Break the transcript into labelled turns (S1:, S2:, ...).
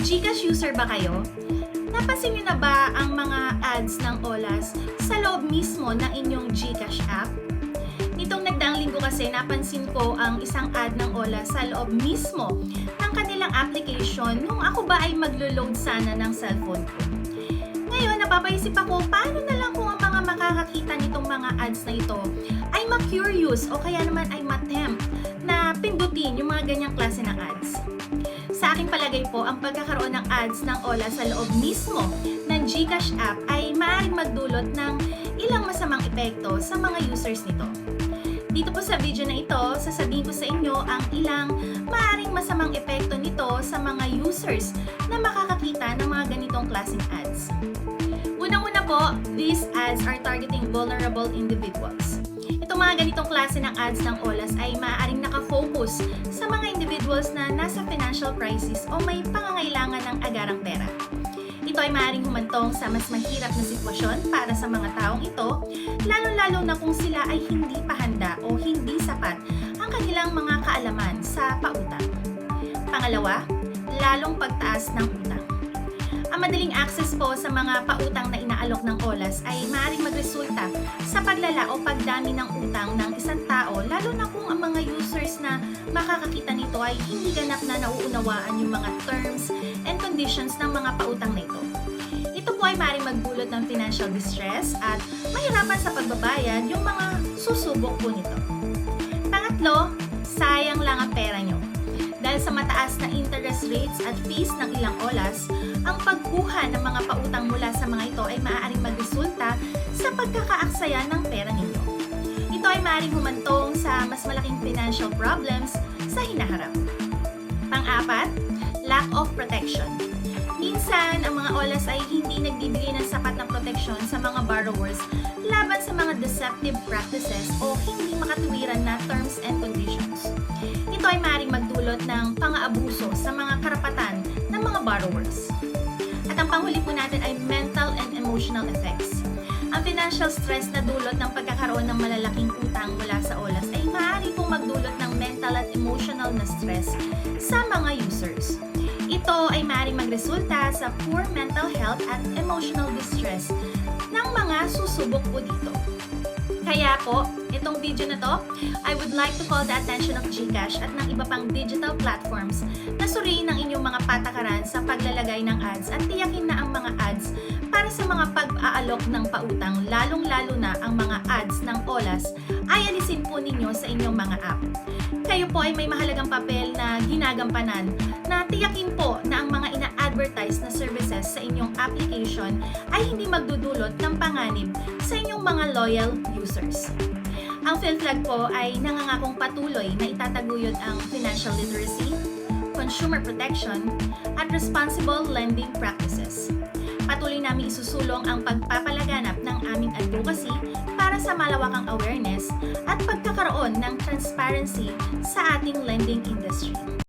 S1: Gcash user ba kayo? Napansin niyo na ba ang mga ads ng Olas sa loob mismo ng inyong Gcash app? Nitong nagdaang linggo kasi napansin ko ang isang ad ng Olas sa loob mismo ng kanilang application nung ako ba ay maglo-load sana ng cellphone ko. Ngayon, napapaisip ako, paano na lang kung ang mga makakakita nitong mga ads na ito ay ma-curious o kaya naman ay ma-tempt na pindutin yung mga ganyang klase ng ads. Palagay po, ang pagkakaroon ng ads ng Ola sa loob mismo ng GCash app ay maaaring magdulot ng ilang masamang epekto sa mga users nito. Dito po sa video na ito, sasabihin ko sa inyo ang ilang maaaring masamang epekto nito sa mga users na makakakita ng mga ganitong klaseng ads. Unang-una po, these ads are targeting vulnerable individuals. Itong mga ganitong klase ng ads ng OLAS ay maaaring nakafocus sa mga individuals na nasa financial crisis o may pangangailangan ng agarang pera. Ito ay maaaring humantong sa mas mahirap na sitwasyon para sa mga taong ito, lalo-lalo na kung sila ay hindi pa handa o hindi sapat ang kanilang mga kaalaman sa pautang. Pangalawa, lalong pagtaas ng utang. Ang madaling access po sa mga pautang na inaalok ng OLAS ay maaaring magresulta sa paglala o pagdami ng utang ng isang tao lalo na kung ang mga users na makakakita nito ay hindi ganap na nauunawaan yung mga terms and conditions ng mga pautang na ito. Ito po ay maaaring magdulot ng financial distress at mahirapan sa pagbabayad yung mga susubok po nito. Pangatlo, sayang lang ang pera nyo. Dahil sa mataas na interest rates at fees ng ilang olas, ang pagkuha ng mga pautang mula sa mga ito ay maaaring magresulta sa pagkakaaksaya ng pera ninyo. Ito ay maaaring humantong sa mas malaking financial problems sa hinaharap. Pang-apat, lack of protection. Minsan, ang mga olas ay hindi nagbibigay ng sapat na proteksyon sa mga borrowers laban sa mga deceptive practices o hindi makatuwiran na terms and conditions. Ito ay maaaring magdulot ng pang-aabuso sa mga karapatan ng mga borrowers. At ang panghuli po natin ay mental and emotional effects. Ang financial stress na dulot ng pagkakaroon ng malalaking utang mula sa olas ay maaari pong magdulot ng mental at emotional na stress sa mga users. Ito ay maaaring magresulta sa poor mental health at emotional distress ng mga susubok po dito. Kaya po, itong video na to, I would like to call the attention of GCash at ng iba pang digital platforms na suriin ang inyong mga patakaran sa paglalagay ng ads at tiyakin na ang mga ads para sa mga pag-aalok ng pautang, lalong-lalo na ang mga ads ng OLAS, ay alisin po ninyo sa inyong mga app. Kayo po ay may mahalagang papel na ginagampanan na tiyakin po na ang mga ina-advertise na services sa inyong application ay hindi magdudulot ng panganib sa inyong mga loyal users. Ang PhilFlag po ay nangangakong patuloy na itataguyod ang financial literacy, consumer protection, at responsible lending practices. Patuloy namin isusulong ang pagpapalaganap ng aming advocacy para sa malawakang awareness at pagkakaroon ng transparency sa ating lending industry.